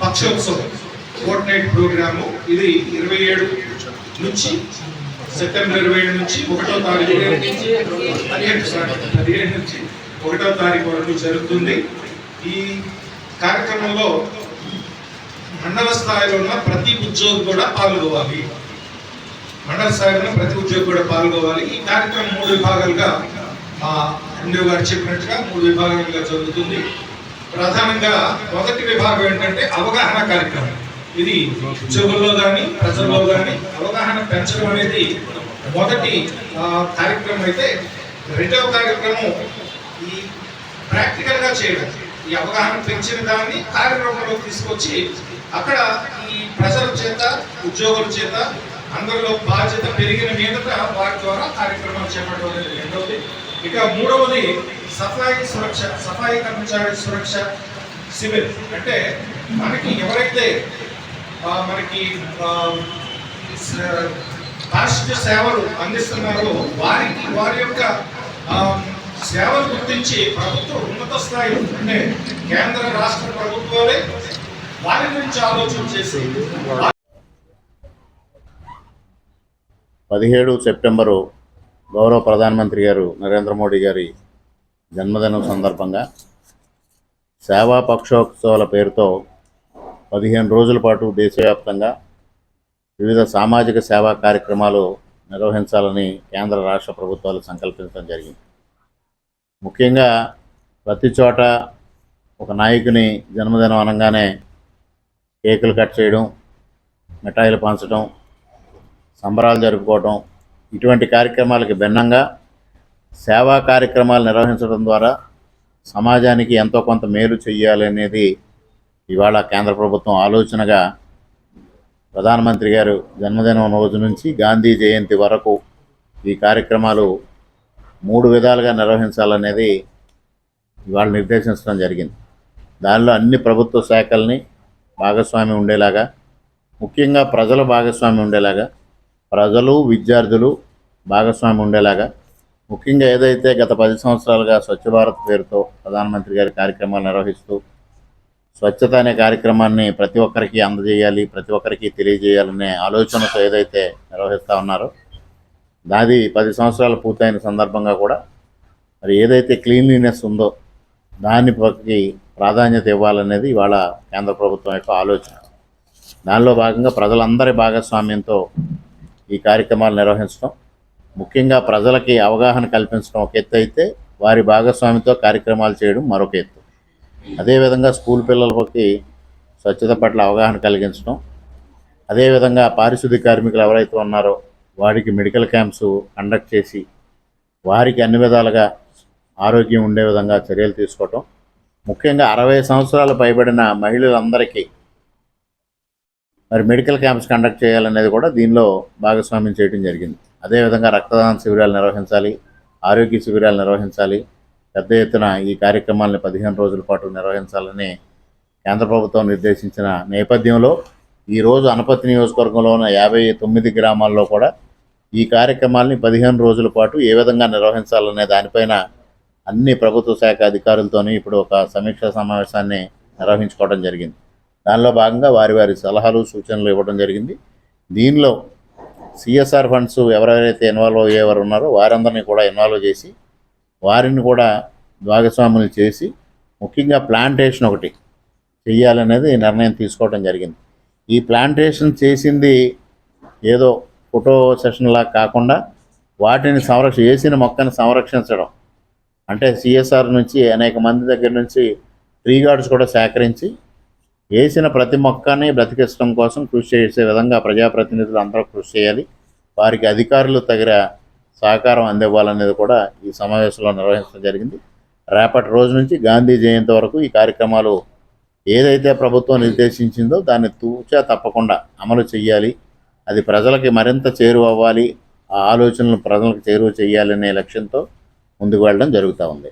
పక్షోత్సవం fort night programme ఇది ఇరవై ఏడు నుంచి సెప్టెంబర్ ఇరవై ఏడు నుంచి ఒకటో తారీఖు పదిహేడు సారీ పదిహేడు నుంచి ఒకటో తారీఖు వరకు జరుగుతుంది. ఈ కార్యక్రమంలో మండల స్థాయిలో ఉన్న ప్రతి ఉద్యోగి కూడా పాల్గొవాలి. మండల స్థాయిలో ప్రతి ఉద్యోగి కూడా పాల్గొవాలి. ఈ కార్యక్రమం మూడు విభాగాలుగా ఆ, ఎండిఓ గారు చెప్పినట్టుగా మూడు విభాగాలుగా జరుగుతుంది. ప్రధానంగా మొదటి విభాగం ఏంటంటే అవగాహన కార్యక్రమం. ఇది ఉద్యోగుల్లో కానీ ప్రజల్లో కానీ అవగాహన పెంచడం అనేది మొదటి కార్యక్రమం అయితే రెండవ కార్యక్రమం ఈ ప్రాక్టికల్గా చేయడం. ఈ అవగాహన పెంచిన దాన్ని కార్యక్రమంలో తీసుకొచ్చి అక్కడ ఈ ప్రజల చేత ఉద్యోగుల చేత అందరిలో బాధ్యత పెరిగిన మీదట వారి ద్వారా కార్యక్రమాలు చేపట్టడం అనేది రెండవది. ఇక మూడవది సఫాయి సురక్ష సఫాయి కర్మచారి సురక్ష సివిల్. అంటే మనకి ఎవరైతే మనకి ఆ, సేవలు అందిస్తున్నారో వారికి వారి యొక్క సేవలు గుర్తించి ప్రభుత్వం ఉన్నత స్థాయిలో అంటే కేంద్ర రాష్ట్ర ప్రభుత్వాలే వారి గురించి ఆలోచన చేసి పదిహేడు సెప్టెంబరు గౌరవ ప్రధానమంత్రి గారు నరేంద్ర మోడీ గారి జన్మదినం సందర్భంగా సేవా పక్షోత్సవాల పేరుతో పదిహేను రోజుల పాటు దేశవ్యాప్తంగా వివిధ సామాజిక సేవా కార్యక్రమాలు నిర్వహించాలని కేంద్ర రాష్ట్ర ప్రభుత్వాలు సంకల్పించడం జరిగింది. ముఖ్యంగా ప్రతి చోట ఒక నాయకుని జన్మదినం అనగానే కేకులు కట్ చేయడం మిఠాయిలు పంచడం సంబరాలు జరుపుకోవటం ఇటువంటి కార్యక్రమాలకి భిన్నంగా సేవా కార్యక్రమాలు నిర్వహించడం ద్వారా సమాజానికి ఎంతో కొంత మేలు చేయాలనేది ఇవాళ కేంద్ర ప్రభుత్వం ఆలోచనగా ప్రధానమంత్రి గారు జన్మదినం రోజు నుంచి గాంధీ జయంతి వరకు ఈ కార్యక్రమాలు మూడు విధాలుగా నిర్వహించాలనేది ఇవాళ నిర్దేశించడం జరిగింది. దానిలో అన్ని ప్రభుత్వ శాఖల్ని భాగస్వామి ఉండేలాగా ముఖ్యంగా ప్రజల భాగస్వామి ఉండేలాగా ప్రజలు విద్యార్థులు భాగస్వామి ఉండేలాగా. ముఖ్యంగా ఏదైతే గత పది సంవత్సరాలుగా స్వచ్ఛ భారత్ పేరుతో ప్రధానమంత్రి గారి కార్యక్రమాలు నిర్వహిస్తూ స్వచ్ఛత అనే కార్యక్రమాన్ని ప్రతి ఒక్కరికి అందజేయాలి ప్రతి ఒక్కరికి తెలియజేయాలనే ఆలోచనతో ఏదైతే నిర్వహిస్తూ ఉన్నారో దాది పది సంవత్సరాలు పూర్తయిన సందర్భంగా కూడా మరి ఏదైతే క్లీన్లీనెస్ ఉందో దాని పక్కకి ప్రాధాన్యత ఇవ్వాలనేది ఇవాళ కేంద్ర ప్రభుత్వం యొక్క ఆలోచన. దానిలో భాగంగా ప్రజలందరి భాగస్వామ్యంతో ఈ కార్యక్రమాలు నిర్వహించడం ముఖ్యంగా ప్రజలకి అవగాహన కల్పించడం ఒక ఎత్తు అయితే వారి భాగస్వామితో కార్యక్రమాలు చేయడం మరొక ఎత్తు. అదేవిధంగా స్కూల్ పిల్లలకి స్వచ్ఛత పట్ల అవగాహన కలిగించడం. అదేవిధంగా పారిశుద్ధ్య కార్మికులు ఎవరైతే ఉన్నారో వారికి మెడికల్ క్యాంప్స్ కండక్ట్ చేసి వారికి అన్ని విధాలుగా ఆరోగ్యం ఉండే విధంగా చర్యలు తీసుకోవటం. ముఖ్యంగా అరవై సంవత్సరాలు పైబడిన మహిళలందరికీ మరి మెడికల్ క్యాంప్స్ కండక్ట్ చేయాలనేది కూడా దీనిలో భాగస్వామ్యం చేయడం జరిగింది. అదేవిధంగా రక్తదాన శిబిరాలు నిర్వహించాలి ఆరోగ్య శిబిరాలు నిర్వహించాలి పెద్ద ఎత్తున ఈ కార్యక్రమాలను పదిహేను రోజుల పాటు నిర్వహించాలని కేంద్ర ప్రభుత్వం నిర్దేశించిన నేపథ్యంలో ఈరోజు అనపతి నియోజకవర్గంలో ఉన్న యాభై తొమ్మిది గ్రామాల్లో కూడా ఈ కార్యక్రమాల్ని పదిహేను రోజుల పాటు ఏ విధంగా నిర్వహించాలనే దానిపైన అన్ని ప్రభుత్వ శాఖ అధికారులతోని ఇప్పుడు ఒక సమీక్షా సమావేశాన్ని నిర్వహించుకోవడం జరిగింది. దానిలో భాగంగా వారి వారి సలహాలు సూచనలు ఇవ్వడం జరిగింది. దీనిలో సిఎస్ఆర్ ఫండ్స్ ఎవరెవరైతే ఇన్వాల్వ్ అయ్యేవారు ఉన్నారో వారందరినీ కూడా ఇన్వాల్వ్ చేసి వారిని కూడా భాగస్వాములు చేసి ముఖ్యంగా ప్లాంటేషన్ ఒకటి చెయ్యాలనేది నిర్ణయం తీసుకోవడం జరిగింది. ఈ ప్లాంటేషన్ చేసింది ఏదో ఫోటో సెషన్లా కాకుండా వాటిని సంరక్ష వేసిన మొక్కని సంరక్షించడం. అంటే సిఎస్ఆర్ నుంచి అనేక మంది దగ్గర నుంచి ట్రీ గార్డ్స్ కూడా సేకరించి వేసిన ప్రతి మొక్కని బ్రతికించడం కోసం కృషి చేసే విధంగా ప్రజాప్రతినిధులు అందరూ కృషి చేయాలి. వారికి అధికారులు తగిన సహకారం అందివ్వాలనేది కూడా ఈ సమావేశంలో నిర్వహించడం జరిగింది. రేపటి రోజు నుంచి గాంధీ జయంతి వరకు ఈ కార్యక్రమాలు ఏదైతే ప్రభుత్వం నిర్దేశించిందో దాన్ని తూచా తప్పకుండా అమలు చేయాలి అది ప్రజలకి మరింత చేరువ అవ్వాలి. ఆ ఆలోచనలు ప్రజలకు చేరువ చేయాలనే లక్ష్యంతో ముందుకు వెళ్ళడం జరుగుతూ ఉంది.